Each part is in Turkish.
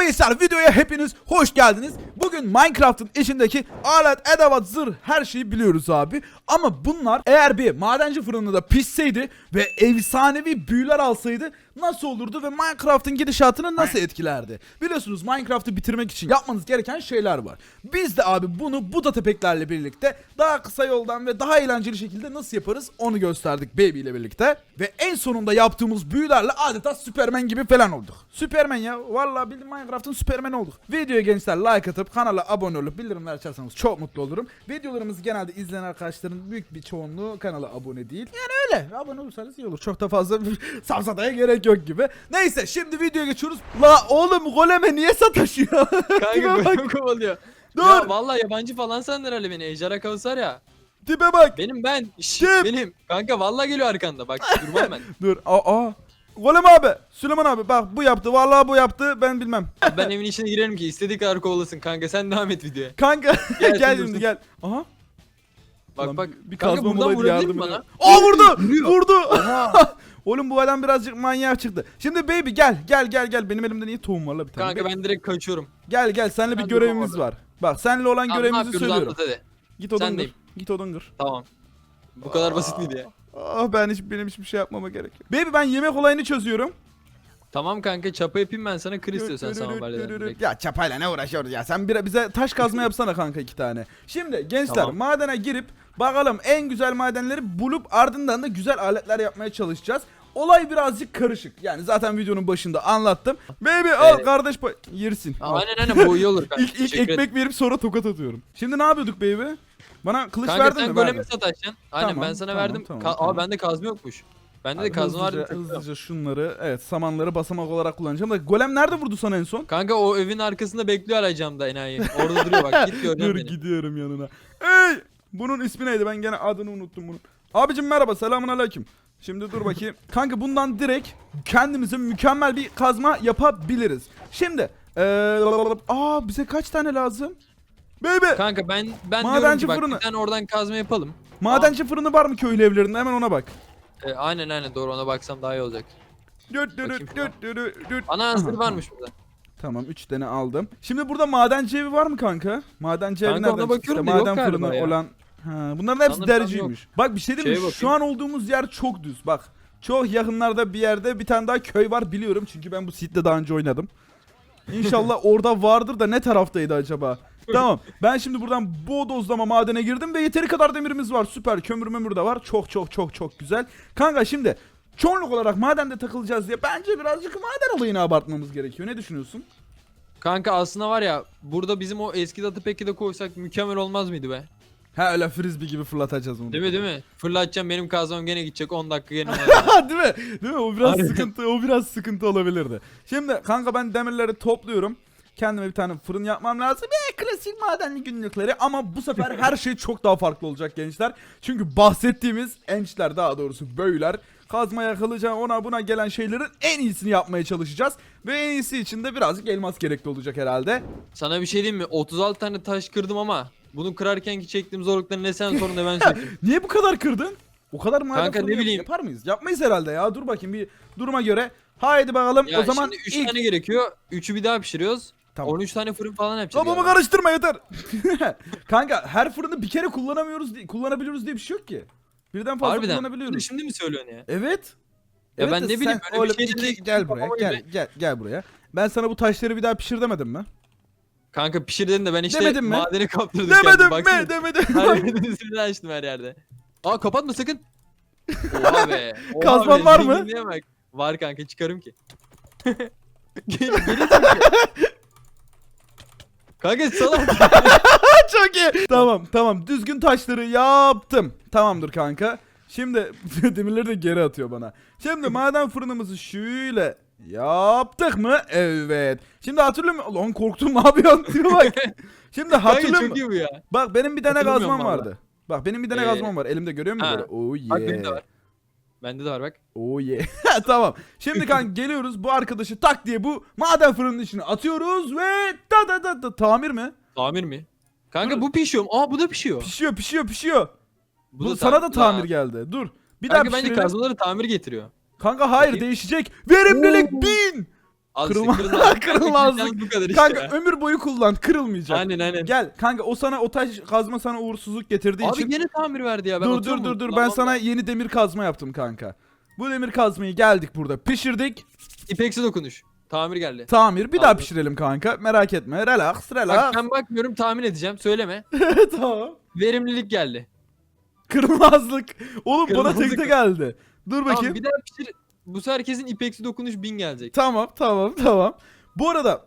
Merhaba gençler videoya hepiniz hoş geldiniz. Bugün Minecraft'ın içindeki alet, edevat, zırh her şeyi biliyoruz abi. Ama bunlar eğer bir madenci fırınında pişseydi ve efsanevi büyüler alsaydı nasıl olurdu ve Minecraft'ın gidişatını nasıl etkilerdi? Biliyorsunuz Minecraft'ı bitirmek için yapmanız gereken şeyler var. Biz de abi bunu bu data pack'lerle birlikte daha kısa yoldan ve daha eğlenceli şekilde nasıl yaparız onu gösterdik Baby ile birlikte. Ve en sonunda yaptığımız büyülerle adeta Superman gibi falan olduk. Superman ya vallahi bildim Minecraft'ın Superman olduk. Videoya gençler like atıp kanala abone olup bildirimler açarsanız çok mutlu olurum. Videolarımız genelde izleyen arkadaşların büyük bir çoğunluğu kanala abone değil. Yani öyle abone olursanız iyi olur. Çok da fazla safsataya gerek yok gibi. Neyse şimdi videoya geçiyoruz. La oğlum goleme niye sataşıyor? Kanka bak. kovalıyor. Dur. Ya vallahi yabancı falan sandın herhalde beni. Ejderha kavusar ya. Tipe bak. Benim ben. Şşş, Kim? benim. Kanka vallahi geliyor arkanda. Bak durmam ben. Dur. Aa. aa. Golem abi. Süleyman abi bak bu yaptı. Vallahi bu yaptı. Ben bilmem. Abi ben evin içine girerim ki istediği kadar kovalasın kanka. Sen devam et videoya. Kanka gel, Gel, şimdi gel. Aha. Bak Ulan bak. bir- kanka kazma buradan vurabilir yardım mi bana? Aa vurdu. Vurdu. Oğlum bu adam birazcık manyak çıktı. Şimdi baby gel gel gel gel. Benim elimde niye tohum var la bir tane. kanka ben direkt kaçıyorum. Gel gel seninle bir Ben görevimiz var. Bak seninle olan ne görevimizi söylüyorum. Git odun kır. Git odun kır. Tamam. Bu kadar basit miydi ya? Ah ben hiç benim hiçbir şey yapmama gerek yok. Baby ben yemek olayını çözüyorum. Tamam kanka çapa yapayım ben sana kır istiyorsan direkt. Ya çapayla ne uğraşıyoruz ya? Sen bir, bize taş kazma yapsana kanka iki tane. Şimdi gençler Tamam. madene girip bakalım en güzel madenleri bulup ardından da güzel aletler yapmaya çalışacağız. Olay birazcık karışık. Yani zaten videonun başında anlattım. Baby al Evet. kardeş pa- yersin. Al. Aynen aynen bu iyi olur kanka. İlk, ilk Teşekkür ederim. ekmek verip sonra tokat atıyorum. Şimdi ne yapıyorduk baby? Bana kılıç Kanka verdin sen mi? goleme Verdin. sataşacaksın. Aynen Tamam, ben sana tamam, verdim. tamam, Ka- tamam. Aa bende kazma yokmuş. Bende de Abi kazma hızlıca, hızlıca şunları evet samanları basamak olarak kullanacağım da golem nerede vurdu sana en son? Kanka o evin arkasında bekliyor hala camda enayi. Orada duruyor bak git Dur göreceğim beni. gidiyorum yanına. Ey! Bunun ismi neydi? Ben gene adını unuttum bunun. Abicim merhaba. Selamun aleyküm. Şimdi dur bakayım. Kanka bundan direkt kendimize mükemmel bir kazma yapabiliriz. Şimdi eee aa bize kaç tane lazım? Baby. Kanka ben ben Madenci diyorum ki bak fırını. bir tane oradan kazma yapalım. Madenci fırını var mı köylü evlerinde? Hemen ona bak. Ee, aynen aynen doğru ona baksam daha iyi olacak. Düt düt Bakayım düt düt düt düt. Ana anahtarı varmış burada. Tamam 3 tane aldım. Şimdi burada madenci evi var mı kanka? Madenci evi Kanka nereden çıktı? bakıyorum da yok Maden galiba fırını ya. olan. Ha, bunların hepsi dericiymiş. Bak bir şey diyeyim mi? Şeye Şu an olduğumuz yer çok düz. Bak çok yakınlarda bir yerde bir tane daha köy var biliyorum. Çünkü ben bu site'de daha önce oynadım. İnşallah orada vardır da ne taraftaydı acaba? tamam. Ben şimdi buradan bodozlama madene girdim ve yeteri kadar demirimiz var. Süper. Kömür memür de var. Çok çok çok çok güzel. Kanka şimdi çoğunluk olarak madende takılacağız diye bence birazcık maden olayını abartmamız gerekiyor. Ne düşünüyorsun? Kanka aslında var ya burada bizim o eski datı peki de koysak mükemmel olmaz mıydı be? Ha öyle frisbee gibi fırlatacağız onu. Değil mi değil mi? Fırlatacağım benim kazmam gene gidecek 10 dakika gene değil mi? Değil mi? O biraz Aynen. sıkıntı, o biraz sıkıntı olabilirdi. Şimdi kanka ben demirleri topluyorum. Kendime bir tane fırın yapmam lazım. Ee, klasik madenli günlükleri ama bu sefer her şey çok daha farklı olacak gençler. Çünkü bahsettiğimiz ençler daha doğrusu böyler kazma yakalayacağım ona buna gelen şeylerin en iyisini yapmaya çalışacağız. Ve en iyisi için de birazcık elmas gerekli olacak herhalde. Sana bir şey diyeyim mi? 36 tane taş kırdım ama bunu kırarken ki çektiğim zorlukları ne sen sorun ne ben söyleyeyim. Niye bu kadar kırdın? O kadar maden Kanka fırını ne yap- bileyim. yapar mıyız? Yapmayız herhalde ya. Dur bakayım bir duruma göre. Haydi bakalım Ya o zaman şimdi 3 ilk... tane gerekiyor. 3'ü bir daha pişiriyoruz. Tamam. 13 tane fırın falan yapacağız. Babamı galiba. karıştırma yeter. Kanka her fırını bir kere kullanamıyoruz diye, kullanabiliyoruz diye bir şey yok ki. Birden fazla Harbiden. Bunu kullanabiliyoruz. şimdi mi söylüyorsun ya? Evet. Ya Evet ben de ne bileyim, sen böyle bir oğlum şey iki- dedi- gel buraya gel gel gel buraya. Ben sana bu taşları bir daha pişir demedim mi? Kanka pişir dedin de ben işte Demedim mi? madeni kaptırdım. Demedim mi? Demedim. Her yerin üstünü açtım her yerde. Aa kapatma sakın. Oha be. Oha Kazman be, var mı? zenginliğe bak. Var kanka çıkarım ki. Gel, geri çünkü. Kanka salak. Çok iyi. Tamam tamam düzgün taşları yaptım. Tamamdır kanka. Şimdi demirleri de geri atıyor bana. Şimdi maden fırınımızı şöyle yaptık mı? Evet. Şimdi hatırlıyor musun? Lan korktum ne yapıyorsun diyor bak. Şimdi Kanka hatırlıyor çok musun? iyi bu ya. Bak benim bir tane Hatırlamıyorum gazmam vallahi. vardı. Bak benim bir tane Ee, gazmam var. Elimde görüyor musun ha. böyle? Oh. Bak benim de var. Bende de var bak. Oh yeah. tamam. Şimdi kanka geliyoruz bu arkadaşı tak diye bu maden fırının içine atıyoruz ve da da da da tamir mi? Tamir mi? Kanka bu pişiyor. mu? Aa bu da pişiyor. Pişiyor pişiyor pişiyor. Bu, sana da tam- tamir geldi. Dur. Bir Kanka daha bence pişirelim. kazmaları tamir getiriyor. Kanka hayır Bakayım. değişecek. Verimlilik Oo. 1000. Al Kırılma- kırılmazlık. Bu kadar işte. Kanka ömür boyu kullan kırılmayacak. Aynen aynen. Gel kanka o sana o taş kazma sana uğursuzluk getirdiği Abi için. gene tamir verdi ya. Ben dur dur atıyorum dur bunu. dur ben sana yeni demir kazma yaptım kanka. Bu demir kazmayı geldik burada pişirdik. İpeksi dokunuş. Tamir geldi. Tamir bir daha pişirelim kanka. Merak etme. Relax relax. Bak ben bakmıyorum tahmin edeceğim. Söyleme. tamam. Verimlilik geldi. Kırılmazlık. Oğlum bana Kırılmazlık. tekte geldi. Dur Tamam bakayım. bir daha pişir. Bu sefer kesin ipeksi dokunuş 1000 gelecek. Tamam tamam tamam. Bu arada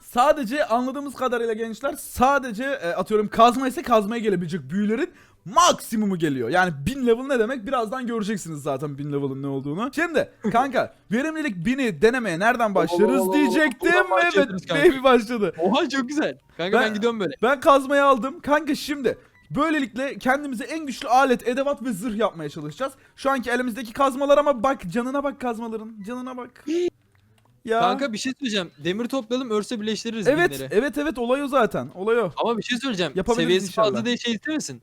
sadece anladığımız kadarıyla gençler sadece e, atıyorum kazma ise kazmaya gelebilecek büyülerin maksimumu geliyor. Yani 1000 level ne demek birazdan göreceksiniz zaten 1000 level'ın ne olduğunu. Şimdi kanka verimlilik 1000'i denemeye nereden başlarız diyecektim. buradan Evet baby başladı. Oha çok güzel. Kanka Ben- ben, gidiyorum böyle. Ben kazmayı aldım. Kanka şimdi böylelikle kendimize en güçlü alet, edevat ve zırh yapmaya çalışacağız. Şu anki elimizdeki kazmalar ama bak canına bak kazmaların. Canına bak. ya. Kanka bir şey söyleyeceğim. Demir toplayalım örse birleştiririz evet, binleri. evet evet olay o zaten. Olay o. Ama bir şey söyleyeceğim. Yapabiliriz Seviyesi inşallah. fazla diye şey istemesin.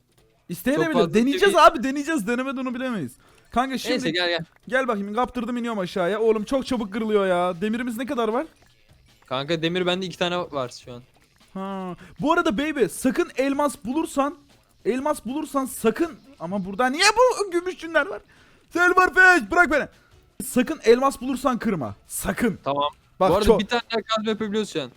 Fazla Deneyeceğiz seviye- abi deneyeceğiz. Denemeden onu bilemeyiz. Kanka şimdi Neyse gel. gel gel. bakayım kaptırdım iniyorum aşağıya. Oğlum çok çabuk kırılıyor ya. Demirimiz ne kadar var? Kanka demir bende iki tane var şu an. Ha. Bu arada baby sakın elmas bulursan elmas bulursan sakın ama burada niye bu gümüşçünler var? Silverfish bırak beni. Sakın elmas bulursan kırma. Sakın. Tamam. Bak Bu arada çok bir tane daha kazma yapabiliyoruz şu an.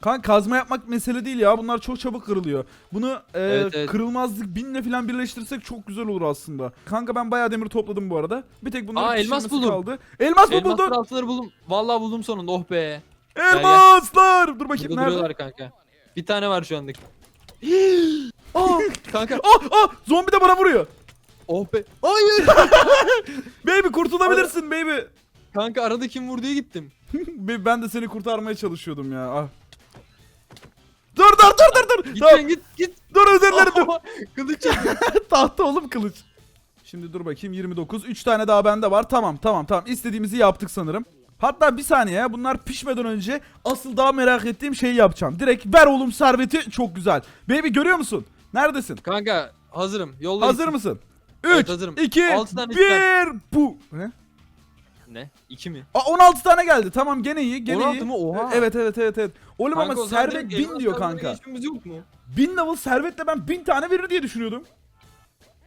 kan kazma yapmak mesele değil ya. Bunlar çok çabuk kırılıyor. Bunu e, Evet, evet. kırılmazlık binle falan birleştirirsek çok güzel olur aslında. Kanka ben bayağı demir topladım bu arada. Bir tek bunların Aa, elmas buldum. kaldı. Elmas mı Elmaslar buldun? altınları buldum. Vallahi buldum sonunda oh be. Elmaslar. Dur bakayım Burada nerede? kanka. Bir tane var şu anda. Aa, Kanka aa, aa, zombi de bana vuruyor. oh be. Hayır. Baby kurtulabilirsin baby. kanka arada kim vur diye gittim. Be- ben de seni kurtarmaya çalışıyordum ya. Ah. Dur dur dur dur dur. Git Tamam, git git. dur dilerim dur. Kılıç. Tahta oğlum kılıç. Şimdi dur bakayım 29. 3 tane daha bende var. Tamam tamam tamam. İstediğimizi yaptık sanırım. Hatta bir saniye ya. Bunlar pişmeden önce asıl daha merak ettiğim şeyi yapacağım. Direkt ver oğlum serveti. Çok güzel. Baby görüyor musun? Neredesin? Kanka hazırım. Yolla Hazır gitsin. mısın? 3, Evet, hazırım. 2, Altı tane 1. Bu. Ne? Ne? İki mi? Aa, 16 tane geldi. Tamam gene iyi. Gene 16 iyi. mı? Oha. Evet evet evet evet. Oğlum Kanka ama o zaman servet direkt 1000 elmas diyor kanka. geçmemiz yok mu? 1000 level servetle ben 1000 tane verir diye düşünüyordum.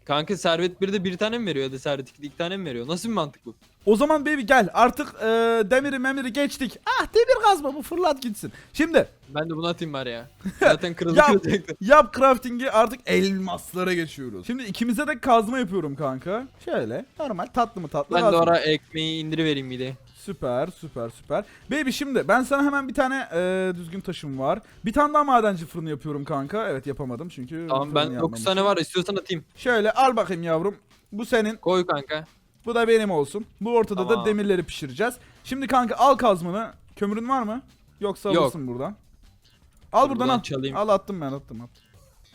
Kanka servet 1'de bir tane mi veriyor ya da servet 2'de iki tane mi veriyor? Nasıl bir mantık bu? O zaman baby gel artık e, demiri memiri geçtik. Ah demir kazma bu fırlat gitsin. Şimdi Ben de bunu atayım bari ya. Zaten kırıldı Ya- kıracaktı. yap crafting'i artık elmaslara geçiyoruz. Şimdi ikimize de kazma yapıyorum kanka. Şöyle normal tatlı mı tatlı. Ben de kazma. ara ekmeği indirivereyim bir de. Süper süper süper. Baby şimdi ben sana hemen bir tane e, düzgün taşım var. Bir tane daha madenci fırını yapıyorum kanka. Evet yapamadım çünkü. Tamam ben 9 yapmamışım. tane var istiyorsan atayım. Şöyle al bakayım yavrum. Bu senin. Koy kanka. Bu da benim olsun. Bu ortada da Tamam. demirleri pişireceğiz. Şimdi kanka al kazmanı. Kömürün var mı? Yoksa Yok. alırsın buradan. Al buradan buradan al. çalayım. Al attım ben attım attım.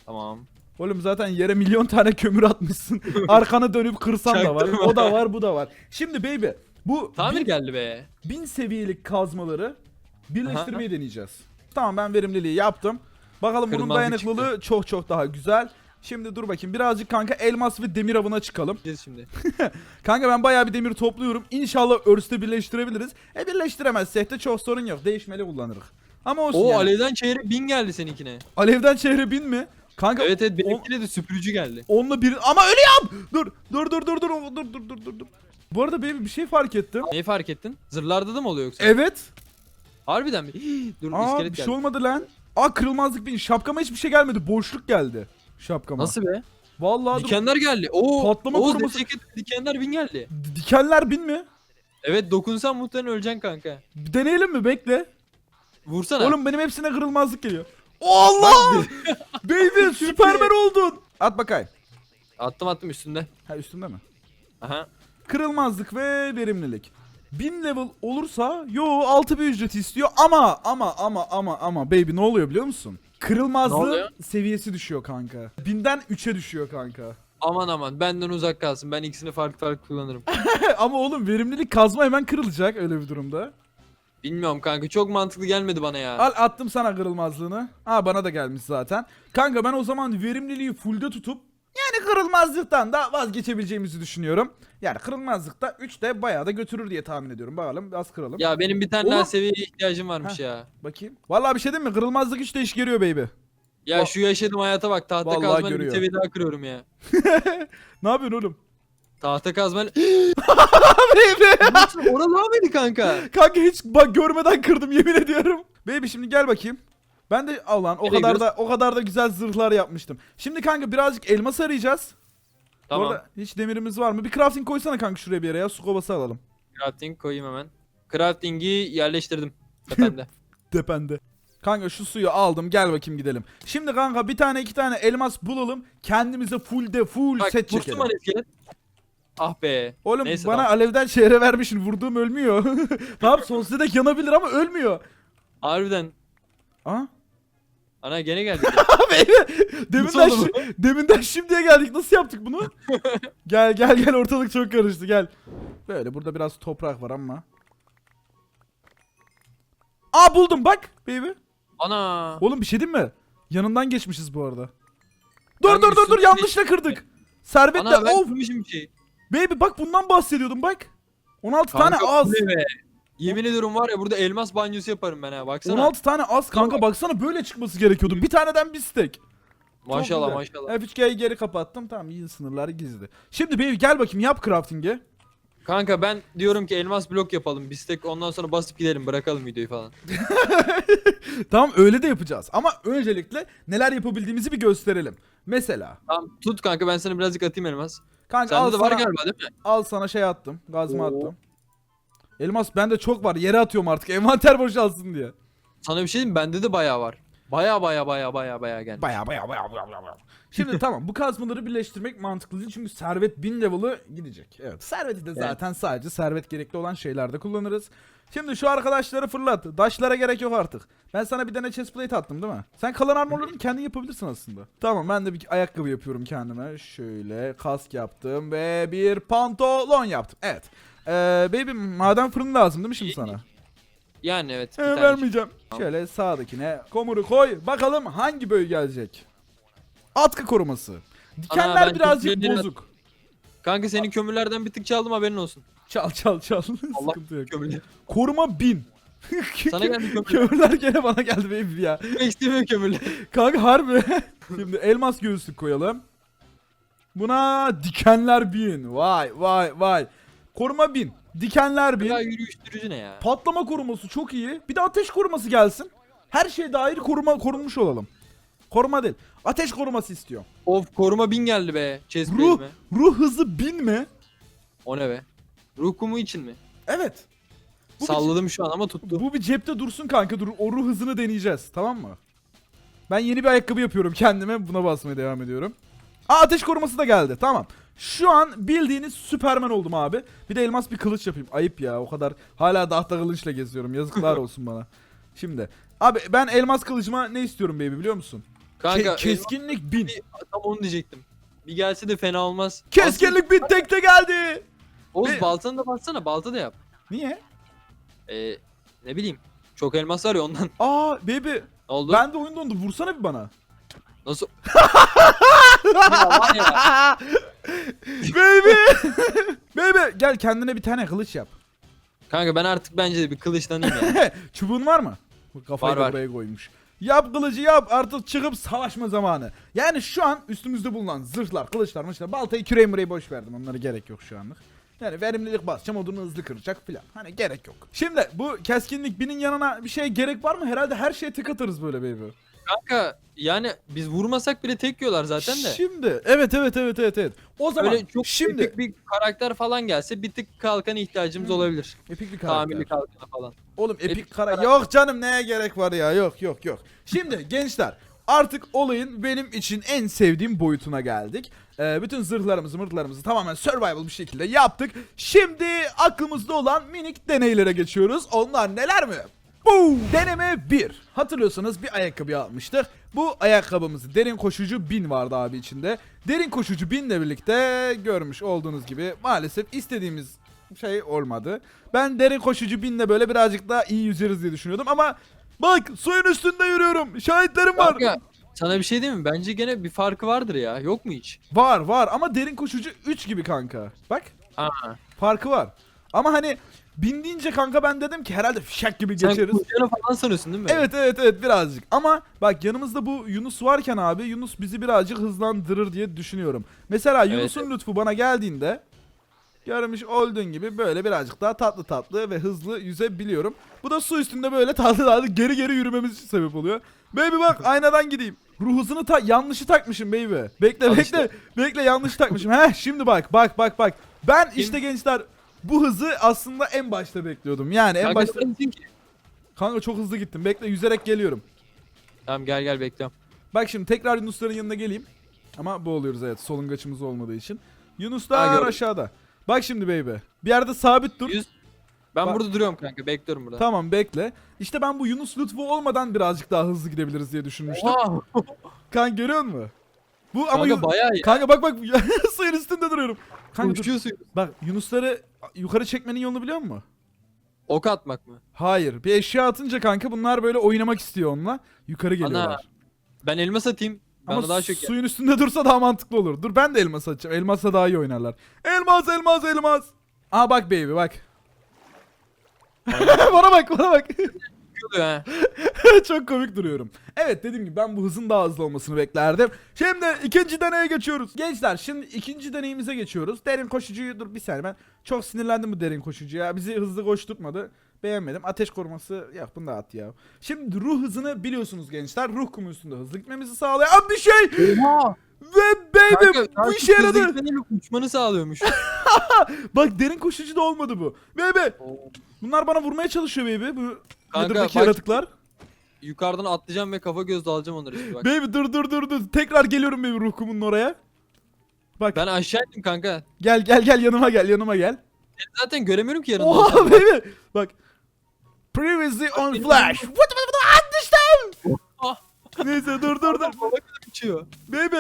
Tamam. Oğlum zaten yere milyon tane kömür atmışsın. Arkanı dönüp kırsan da var. O da var bu da var. Şimdi baby bu Tamir bin, geldi be. bin seviyelik kazmaları birleştirmeyi deneyeceğiz. Tamam ben verimliliği yaptım. Bakalım bunun Kırılmazlık dayanıklılığı çok çok daha güzel. Şimdi dur bakayım birazcık kanka elmas ve demir avına çıkalım. Gideceğiz şimdi. Kanka ben bayağı bir demir topluyorum. İnşallah örste birleştirebiliriz. E birleştiremezsek de çok sorun yok. Değişmeli kullanırız. Ama olsun O yani. alevden çeyre 1000 geldi seninkine. Alevden çehre bin mi? Kanka Evet evet benimkine de süpürücü geldi. onunla bir ama öyle yap. Dur dur dur dur dur dur dur dur dur dur. Bu arada baby bir şey fark ettim. Neyi fark ettin? Zırlarda da mı oluyor yoksa? Evet. Harbiden mi? Hii, Dur Aa iskelet bir geldi. şey olmadı lan. Aa kırılmazlık bin. Şapkama hiçbir şey gelmedi. Boşluk geldi. Şapkama. Nasıl be? Vallahi dur. Dikenler geldi. Oo, Patlama Oğuz koruması- et, dikenler 1000 geldi. D- Dikenler bin mi? Evet dokunsan muhtemelen öleceksin kanka. Bir Deneyelim mi? Bekle. Vursana. Oğlum benim hepsine kırılmazlık geliyor. Allah! Baby Süperman oldun. At bakayım. Attım attım üstünde. Ha üstünde mi? Aha. Kırılmazlık ve verimlilik. 1000 level olursa yo 6 bir ücret istiyor ama ama ama ama ama baby ne oluyor biliyor musun? Kırılmazlığı oluyor? seviyesi düşüyor kanka. 1000'den 3'e düşüyor kanka. Aman aman benden uzak kalsın. Ben ikisini farklı farklı kullanırım. ama oğlum verimlilik kazma hemen kırılacak öyle bir durumda. Bilmiyorum kanka çok mantıklı gelmedi bana ya. Al attım sana kırılmazlığını. Ha bana da gelmiş zaten. Kanka ben o zaman verimliliği fullde tutup Yani kırılmazlıktan da vazgeçebileceğimizi düşünüyorum. Yani kırılmazlıkta 3 de bayağı da götürür diye tahmin ediyorum. Bakalım biraz kıralım. Ya benim bir tane Oğlum. daha seviyeye ihtiyacım varmış ya. Bakayım. Vallahi bir şey diyeyim mi? Kırılmazlık 3 de iş görüyor baby. Ya Va- şu yaşadığım hayata bak tahta Vallahi kazmayla bir seviye daha kırıyorum ya. Ne yapıyorsun oğlum? Tahta kazmayla... baby. Nasıl? Mıydı kanka? Kanka hiç bak görmeden kırdım yemin ediyorum. Baby şimdi gel bakayım. Ben de Allah'ın o Nereye kadar gidiyoruz? da o kadar da güzel zırhlar yapmıştım. Şimdi kanka birazcık elmas arayacağız. Tamam. arada hiç demirimiz var mı? Bir crafting koysana kanka şuraya bir yere ya. Su kovası alalım. Crafting koyayım hemen. Crafting'i yerleştirdim. Tepende. Depende. Kanka şu suyu aldım gel bakayım gidelim. Şimdi kanka bir tane iki tane elmas bulalım. Kendimize full de full Bak set vursun çekelim. bana iskelet. Ah be. Oğlum Neyse, bana tamam. alevden şehre vermişsin. Vurduğum ölmüyor. sonsuza dek yanabilir ama ölmüyor. Harbiden. Aa? Ana gene geldik. Abi deminden, oldu şi- deminden şimdiye geldik. Nasıl yaptık bunu? gel gel gel ortalık çok karıştı gel. Böyle burada biraz toprak var ama. Aa buldum bak baby. Ana. Oğlum bir şey diyeyim mi? Yanından geçmişiz bu arada. Dur Kanka dur dur dur üstüne yanlışla kırdık. Servetle Ana ben of bir şey. baby bak bundan bahsediyordum bak. 16 tane Kanka, az. bu ne be? Yemin ediyorum var ya burada elmas banyosu yaparım ben ha baksana. 16 tane az kanka baksana böyle çıkması gerekiyordu. Bir taneden bir stek. maşallah maşallah. F3G'yi geri kapattım. Tamam iyi sınırlar gizli. Şimdi baby gel bakayım yap crafting'i. Kanka ben diyorum ki elmas blok yapalım. Bistek ondan sonra basıp gidelim bırakalım videoyu falan. Tamam öyle de yapacağız. Ama öncelikle neler yapabildiğimizi bir gösterelim. Mesela Tamam tut kanka ben sana birazcık atayım elmas. kanka al Sende de var sana, galiba değil mi? al sana şey attım. Gazma Oo. attım. Elmas bende çok var. Yere atıyorum artık. Envanter boşalsın diye. Sana bir şey diyeyim mi? bende de bayağı var. Baya baya baya baya baya gelmiş. Baya baya baya baya baya. Şimdi tamam bu kazmaları birleştirmek mantıklı değil çünkü servet 1000 level'ı gidecek. Evet serveti de zaten sadece servet gerekli olan şeylerde kullanırız. Şimdi şu arkadaşları fırlat. Daşlara gerek yok artık. Ben sana bir tane chestplate attım değil mi? Sen kalan armorlarını kendin yapabilirsin aslında. Tamam ben de bir ayakkabı yapıyorum kendime. Şöyle kask yaptım ve bir pantolon yaptım. Evet. Ee, baby maden fırını lazım değil mi şimdi sana? Yani evet. bir tane vermeyeceğim. Tamam. Şöyle sağdakine komuru koy. Bakalım hangi böğü gelecek. Atkı koruması. Dikenler ben birazcık kömürleri- bozuk. Kanka senin kömürlerden bir tık çaldım haberin olsun. Çal çal çal. Allah Sıkıntı yok. kömürler. Koruma bin. Sana geldi kömürler. Kömürler gene bana geldi baby ya. İstemiyor kömürler. Kanka harbi. Şimdi elmas göğüslük koyalım. Buna dikenler bin. Vay vay vay. Koruma bin. Dikenler bin. Ya yürüyüştürücü ne ya? Patlama koruması çok iyi. Bir de ateş koruması gelsin. Her şeye dair koruma korunmuş olalım. Koruma değil. Ateş koruması istiyor. Of koruma bin geldi be. Chest Ruh, plate'ime. ruh hızı bin mi? O ne be? Ruh kumu için mi? Evet. Bu bir- Salladım şu an ama tuttu. Bu bir cepte dursun kanka. Dur, o ruh hızını deneyeceğiz. Tamam mı? Ben yeni bir ayakkabı yapıyorum kendime. Buna basmaya devam ediyorum. Aa ateş koruması da geldi. Tamam. Şu an bildiğiniz Süperman oldum abi. Bir de elmas bir kılıç yapayım. Ayıp ya. O kadar hala tahta kılıçla geziyorum. Yazıklar olsun bana. Şimdi. Abi ben elmas kılıcıma ne istiyorum baby biliyor musun? Kanka Ke- keskinlik bin. tam onu diyecektim. Bir gelse de fena olmaz. Keskinlik bin tekte geldi. Oğuz Ve- baltanı da bassana balta da yap. Niye? Ee, ne bileyim. Çok elmas var ya ondan. Aa baby. Ne oldu? Ben de oyun dondu. Vursana bir bana. Nasıl? ya var ya. Baby. baby gel kendine bir tane kılıç yap. Kanka ben artık bence de bir kılıçlanayım ya. Çubuğun var mı? Kafayı Var, da var. buraya koymuş. Yap kılıcı yap artık çıkıp savaşma zamanı. Yani şu an üstümüzde bulunan zırhlar, kılıçlar,mışlar, baltayı küreği müreği boş verdim. Onlara gerek yok şu anlık. Yani verimlilik basacağım odunu hızlı kıracak filan. Hani gerek yok. Şimdi bu keskinlik binin yanına bir şey gerek var mı? Herhalde her şeye tık atarız böyle baby. Kanka yani biz vurmasak bile tek yiyorlar zaten de. Şimdi evet evet evet evet evet. O zaman Böyle çok şimdi epik bir karakter falan gelse bir tık kalkan ihtiyacımız olabilir. epik bir Tamirli karakter. kalkan falan. Oğlum epik, Epik kara karakter. yok canım neye gerek var ya yok yok yok. Şimdi gençler artık olayın benim için en sevdiğim boyutuna geldik. Ee, bütün zırhlarımızı mırtlarımızı tamamen survival bir şekilde yaptık. Şimdi aklımızda olan minik deneylere geçiyoruz. Onlar neler mi? Boom! Deneme 1. Hatırlıyorsanız bir ayakkabı almıştık. Bu ayakkabımızı derin koşucu 1000 vardı abi içinde. Derin koşucu 1000 ile birlikte görmüş olduğunuz gibi maalesef istediğimiz şey olmadı. Ben derin koşucu 1000 ile böyle birazcık daha iyi yüzeriz diye düşünüyordum ama bak suyun üstünde yürüyorum. Şahitlerim var. Kanka Sana bir şey diyeyim mi? Bence gene bir farkı vardır ya. Yok mu hiç? Var var ama derin koşucu 3 gibi kanka. Bak Aa. farkı var. Ama hani bindiğince kanka ben dedim ki herhalde fişek gibi Sen geçeriz. kuyruğunu falan sanıyorsun değil mi? Evet evet evet birazcık. Ama bak yanımızda bu Yunus varken abi Yunus bizi birazcık hızlandırır diye düşünüyorum. Mesela Evet, Yunus'un lütfu bana geldiğinde görmüş olduğun gibi böyle birazcık daha tatlı tatlı ve hızlı yüzebiliyorum. Bu da su üstünde böyle tatlı tatlı geri geri yürümemiz için sebep oluyor. Baby bak aynadan gideyim. Ruh hızını ta yanlışı takmışım baby. Bekle Al bekle. işte. Bekle yanlış takmışım. Heh şimdi bak bak bak bak. Ben işte gençler bu hızı aslında en başta bekliyordum. Yani en Kanka başta ki? Kanka çok hızlı gittim. Bekle yüzerek geliyorum. Tamam gel gel bekliyorum. Bak şimdi tekrar Yunusların yanına geleyim. Ama boğuluyoruz evet solungaçımız olmadığı için. Ha, Yunuslar gördüm. aşağıda. Bak şimdi baby. Bir yerde sabit dur. Yüz. Ben Bak. burada duruyorum kanka. Bekliyorum burada. Tamam bekle. İşte ben bu Yunus lütfu olmadan birazcık daha hızlı gidebiliriz diye düşünmüştüm. Oha. Kanka görüyor musun? Bu ama Kanka Yun- bayağı iyi. Kanka bak bak suyun üstünde duruyorum. Kanka dur. Koşuyorsun. Bak Yunusları yukarı çekmenin yolunu biliyor musun? Ok atmak mı? Hayır. Bir eşya atınca kanka bunlar böyle oynamak istiyor onunla. Yukarı geliyorlar. Ben elmas atayım. Bana Ama daha çok suyun üstünde dursa daha mantıklı olur. Dur ben de elmas atacağım. Elmasla daha iyi oynarlar. Elmas elmas elmas. Aa bak baby bak. bana bak bana bak. oluyor ha. Çok komik duruyorum. Evet dediğim gibi ben bu hızın daha hızlı olmasını beklerdim. Şimdi ikinci deneye geçiyoruz. Gençler şimdi ikinci deneyimize geçiyoruz. Derin koşucuyu dur bir saniye ben çok sinirlendim bu derin koşucuya. Bizi hızlı koşturtmadı. Beğenmedim. Ateş koruması yok bunu da at ya. Şimdi ruh hızını biliyorsunuz gençler. Ruh kumu üstünde hızlı gitmemizi sağlayan bir şey. Oha. Ve baby bu işe yaradı. Uçmanı sağlıyormuş. Bak derin koşucu da olmadı bu. Baby bunlar bana vurmaya çalışıyor baby. Bu Kanka, Nether'daki bak- yaratıklar. Yukarıdan atlayacağım ve kafa göz alacağım onları şimdi bak. Baby dur dur dur dur. Tekrar geliyorum baby ruh kumunun oraya. Bak Ben aşağı indim kanka. gel gel gel yanıma gel yanıma gel. Zaten göremiyorum ki yanında. Oha baby. Bak. Previously on benim flash. What at düştüm. Ah. Neyse dur dur dur. Baba kadar uçuyor. Baby.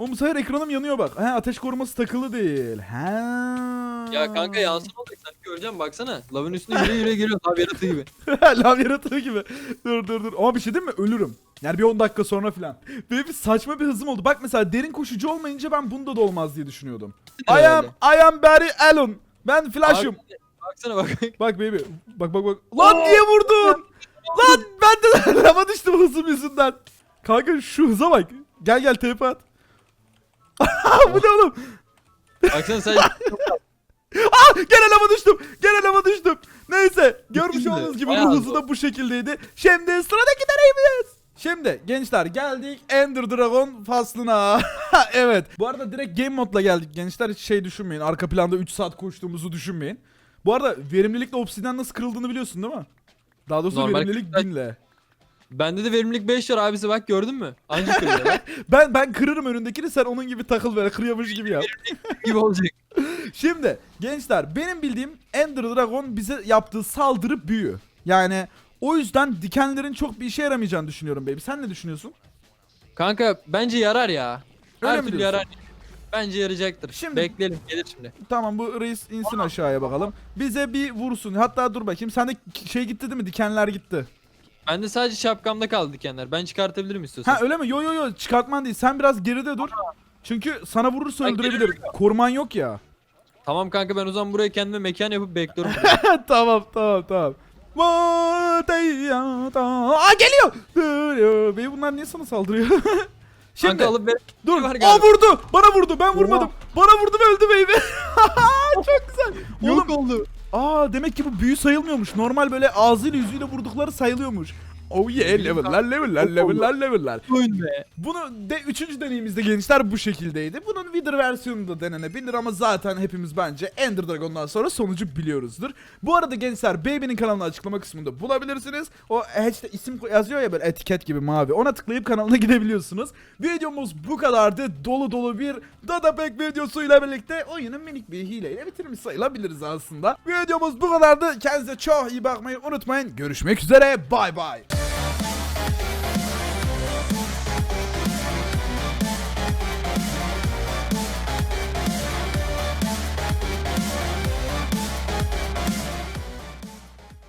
Oğlum bu sefer ekranım yanıyor bak. Ha ateş koruması takılı değil. Ha. Ya kanka yansın olacak sen göreceğim baksana. Lavın üstüne yürü yürü geliyor. Lav yaratığı gibi. Lav yaratığı gibi. Dur dur dur. Ama bir şey değil mi? Ölürüm. Yani bir 10 dakika sonra falan. Böyle bir saçma bir hızım oldu. Bak mesela derin koşucu olmayınca ben bunda da olmaz diye düşünüyordum. I am. I am Barry Allen. Ben Flash'ım. Baksana bak. Bak baby. Bak bak bak. Lan Oo. niye vurdun? Lan ben de lava düştüm hızım yüzünden. Kanka şu hıza bak. Gel gel TP at. Bu ne oğlum? Baksana sen Ah gene lava düştüm. Gene lava düştüm. Neyse görmüş Şimdi, olduğunuz gibi bayağı bu hızı zor. da bu şekildeydi. Şimdi sıradaki deneyimiz. Şimdi gençler geldik Ender Dragon faslına. evet. Bu arada direkt game modla geldik gençler. Hiç şey düşünmeyin. Arka planda 3 saat koştuğumuzu düşünmeyin. Bu arada verimlilikle obsidian nasıl kırıldığını biliyorsun değil mi? Daha doğrusu Normal verimlilik 1000 ile. Bende de verimlilik 5 var abisi bak gördün mü? Kırıyor bak. Ben ben kırarım önündekini sen onun gibi takıl böyle kırıyormuş gibi yap. gibi olacak. Şimdi gençler benim bildiğim Ender Dragon bize yaptığı saldırı büyü. Yani o yüzden dikenlerin çok bir işe yaramayacağını düşünüyorum baby. Sen ne düşünüyorsun? Kanka bence yarar ya. Öyle Her mi türlü diyorsun? yarar. Bence yarayacaktır. Şimdi- Bekleyelim gelir şimdi. Tamam bu reis insin aşağıya bakalım. Bize bir vursun. Hatta dur bakayım. Sende şey gitti değil mi? Dikenler gitti. Bende sadece şapkamda kaldı dikenler. Ben çıkartabilirim istiyorsan. Ha öyle mi? Yo yo yo çıkartman değil. Sen biraz geride dur. Çünkü sana vurursa Ben öldürebilir. Korman yok ya. Tamam kanka ben o zaman buraya kendime mekan yapıp bekliyorum. tamam tamam tamam. Aa geliyor. Dur, Bey bunlar niye sana saldırıyor? Şimdi kanka alıp ver. dur. var Aa galiba. vurdu. Bana vurdu. Ben vurmadım. Bana vurdu ve öldü baby. Çok güzel. Oğlum oldu. Aa demek ki bu büyü sayılmıyormuş. Normal böyle ağzıyla yüzüyle vurdukları sayılıyormuş. Oh yeah level'lar level'lar level'lar level'lar. Oyun be. Bunu de üçüncü deneyimizde gençler bu şekildeydi. Bunun Wither versiyonu da denenebilir ama zaten hepimiz bence Ender Dragon'dan sonra sonucu biliyoruzdur. Bu arada gençler Baby'nin kanalını açıklama kısmında bulabilirsiniz. O işte isim yazıyor ya böyle etiket gibi mavi. Ona tıklayıp kanalına gidebiliyorsunuz. Videomuz bu kadardı. Dolu dolu bir Dada Pack videosuyla birlikte oyunu minik bir hileyle bitirmiş sayılabiliriz aslında. Videomuz bu kadardı. Kendinize çok iyi bakmayı unutmayın. Görüşmek üzere. Bay bay.